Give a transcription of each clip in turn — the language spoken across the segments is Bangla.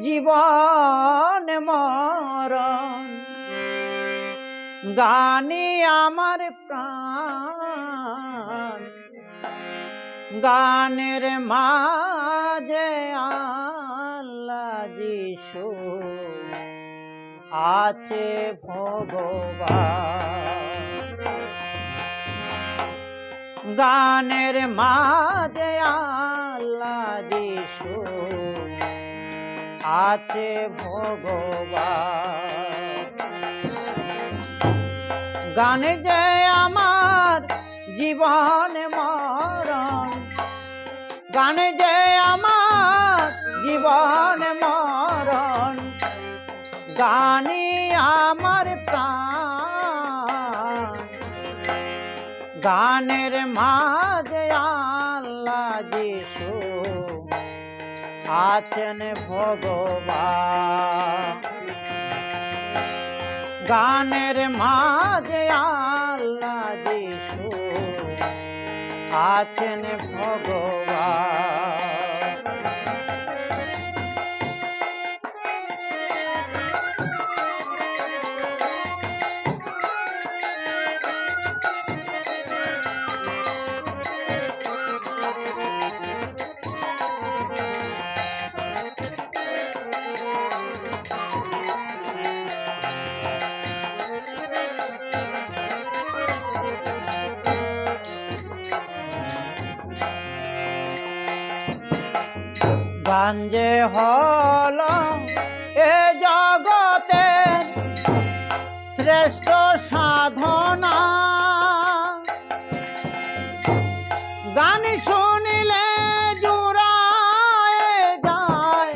জীবন মরণ। গানে আমার প্রাণ। গানের মাঝে আল্লাহ যিশু আছে ভগবান। গানের মাঝে আল্লাহ যিশু আছে ভগবান। গানে যে আমার জীবন মরণ, গানে যে আমার জীবন মরণ, গানে আমার প্রাণ। গানের মাঝে আল্লাহ যিশু আছেন ভগবান। গানের মাঝে আল্লাহ দিশু আছেন ভগবান। গাঞ্জে হল এ জগতে শ্রেষ্ঠ সাধনা। গান শুনিলে জুড়ায় যায়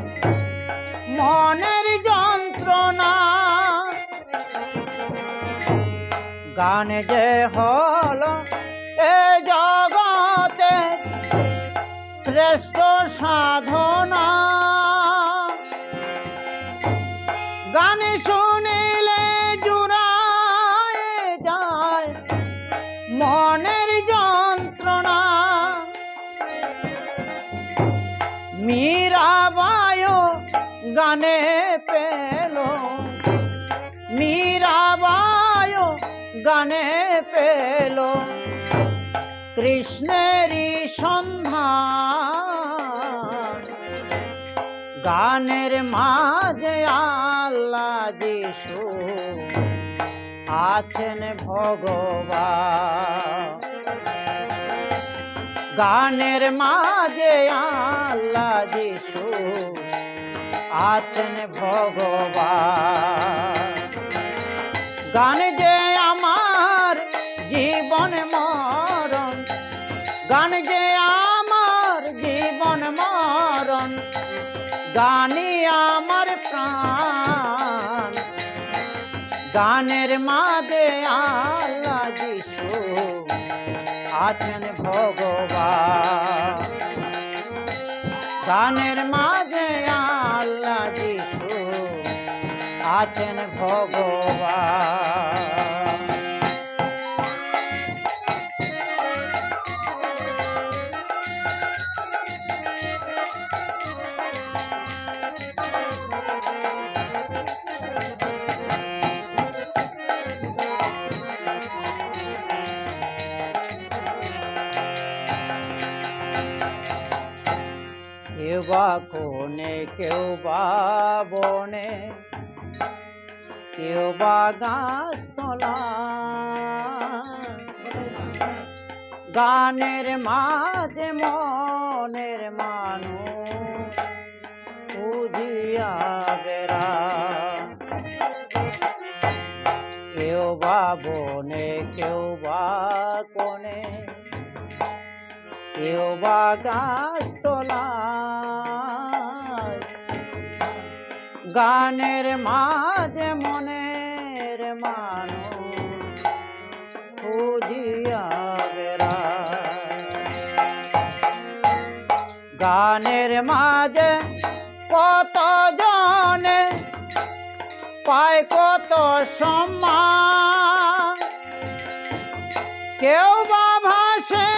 মনের যন্ত্রণা। গান যে হল শ্রেষ্ঠ সাধনা। গান শুনিলে জুড়ায় যায় মনের যন্ত্রণা। মীরাবায় গানে পেল, মীরাবায় গানে পেল। কৃষ্ণেরই সন্ধান গানের মাঝে আল্লাহ যিশু আছেন ভগবান। গানের মাঝে আল্লাহ যিশু আছেন ভগবান। গান গানের মাঝে আল্লাহ যিশু আছেন ভগবান। গানের মাঝে আল্লাহ যিশু আছেন ভগবান। কেউ বা কোনে কেউ বা বনে, কেউ বা গাছ তলা গানের মাঝে মনের মানুষ বুঝিয়া কেউ বা বনে, কেউ বা কোনে কেউ বা গাছ তলায়। গানের মাঝে মনের মানুষ খুঁজিয়া গানের মাঝে কত জনে পায় কত সম্মান। কেউ বা ভাসে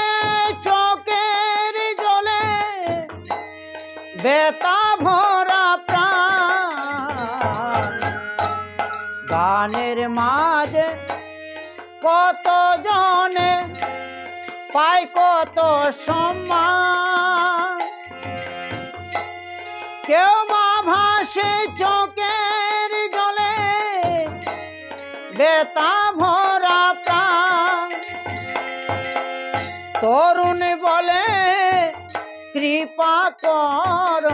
পায় কত সম্মান। কেউ বা ভাসে চোখের জলে, বেতা ভরা প্রাণ। তরুণ বলে, কৃপা কর।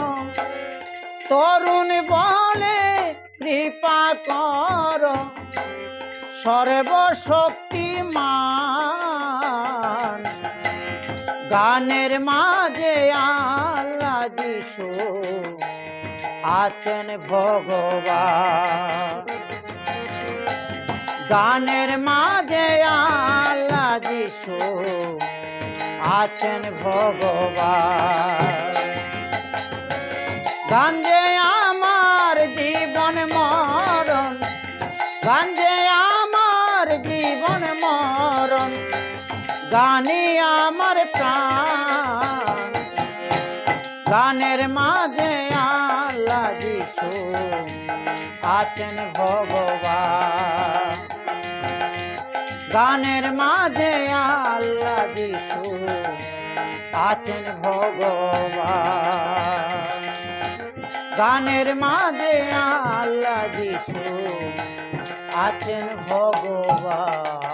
তরুণ বলে, কৃপা কর। সর্বশক্তিমান গানের মাঝে আল্লাহ যিশু আছেন ভগবান। গানের মাঝে আল্লাহ যিশু আছেন ভগবান। গাঞ্জে গানের মাঝে আল্লাহ যিশু আছেন ভগবান। গানের মাঝে আল্লাহ যিশু আছেন ভগবান। গানের মাঝে আল্লাহ যিশু আছেন ভগবান।